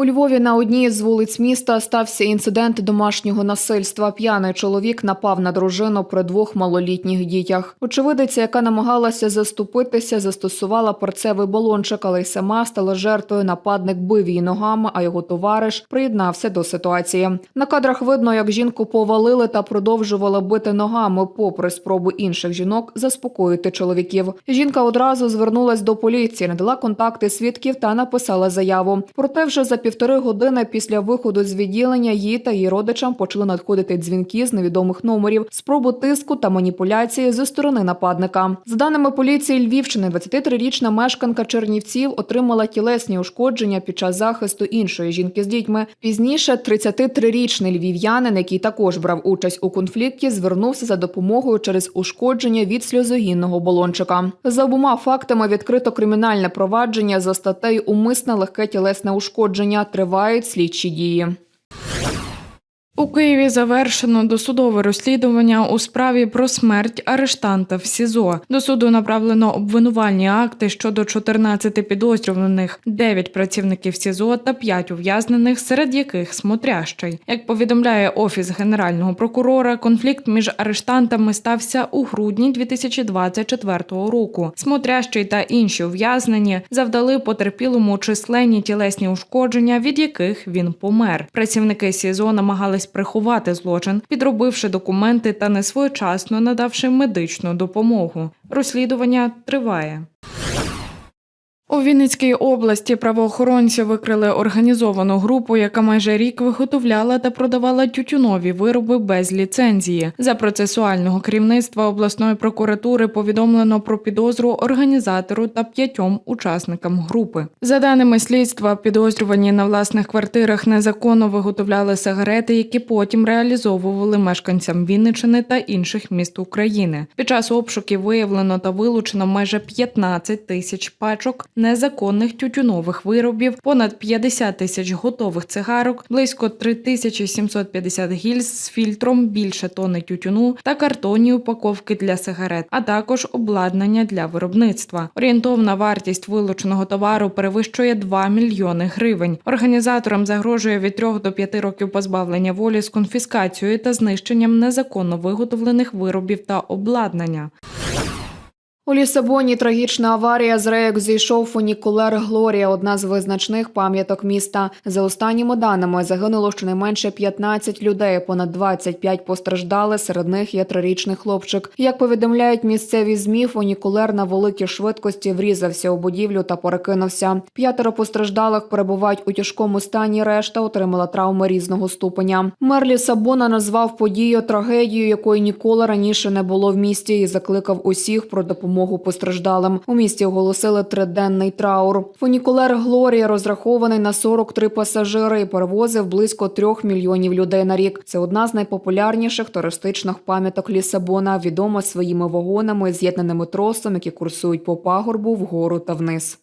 У Львові на одній з вулиць міста стався інцидент домашнього насильства. П'яний чоловік напав на дружину при двох малолітніх дітях. Очевидиця, яка намагалася заступитися, застосувала перцевий балончик, але й сама стала жертвою. Нападник бив її ногами, а його товариш приєднався до ситуації. На кадрах видно, як жінку повалили та продовжували бити ногами, попри спробу інших жінок заспокоїти чоловіків. Жінка одразу звернулась до поліції, надала контакти свідків та написала заяву. Проте вже за півтори години після виходу з відділення їй та її родичам почали надходити дзвінки з невідомих номерів, спробу тиску та маніпуляції зі сторони нападника. За даними поліції Львівщини, 23-річна мешканка Чернівців отримала тілесні ушкодження під час захисту іншої жінки з дітьми. Пізніше 33-річний львів'янин, який також брав участь у конфлікті, звернувся за допомогою через ушкодження від сльозогінного балончика. За обома фактами відкрито кримінальне провадження за статтею умисне легке тілесне ушкодження. Тривають слідчі дії. У Києві завершено досудове розслідування у справі про смерть арештанта в СІЗО. До суду направлено обвинувальні акти щодо 14 підозрюваних, 9 працівників СІЗО та 5 ув'язнених, серед яких смотрящий. Як повідомляє офіс генерального прокурора, конфлікт між арештантами стався у грудні 2024 року. Смотрящий та інші ув'язнені завдали потерпілому численні тілесні ушкодження, від яких він помер. Працівники СІЗО намагались приховати злочин, підробивши документи та несвоєчасно надавши медичну допомогу. Розслідування триває. У Вінницькій області правоохоронці викрили організовану групу, яка майже рік виготовляла та продавала тютюнові вироби без ліцензії. За процесуального керівництва обласної прокуратури повідомлено про підозру організатору та п'ятьом учасникам групи. За даними слідства, підозрювані на власних квартирах незаконно виготовляли сигарети, які потім реалізовували мешканцям Вінничини та інших міст України. Під час обшуків виявлено та вилучено майже 15 тисяч пачок незаконних тютюнових виробів, понад 50 тисяч готових цигарок, близько 3750 гільз з фільтром, більше тони тютюну та картонні упаковки для сигарет, а також обладнання для виробництва. Орієнтовна вартість вилученого товару перевищує 2 мільйони гривень. Організаторам загрожує від 3 до 5 років позбавлення волі з конфіскацією та знищенням незаконно виготовлених виробів та обладнання. У Лісабоні трагічна аварія з рейок зійшов фунікулер Глорія, одна з визначних пам'яток міста. За останніми даними загинуло щонайменше 15 людей, понад 25 постраждали. Серед них є трирічний хлопчик. Як повідомляють місцеві змі, фунікулер на великій швидкості врізався у будівлю та перекинувся. П'ятеро постраждалих перебувають у тяжкому стані. Решта отримала травми різного ступеня. Мер Лісабона назвав подію трагедією, якої ніколи раніше не було в місті, і закликав усіх про допомогу постраждалим. У місті оголосили триденний траур. Фунікулер Глорія розрахований на 43 пасажири і перевозив близько трьох мільйонів людей на рік. Це одна з найпопулярніших туристичних пам'яток Лісабона, відома своїми вагонами, з'єднаними тросом, які курсують по пагорбу вгору та вниз.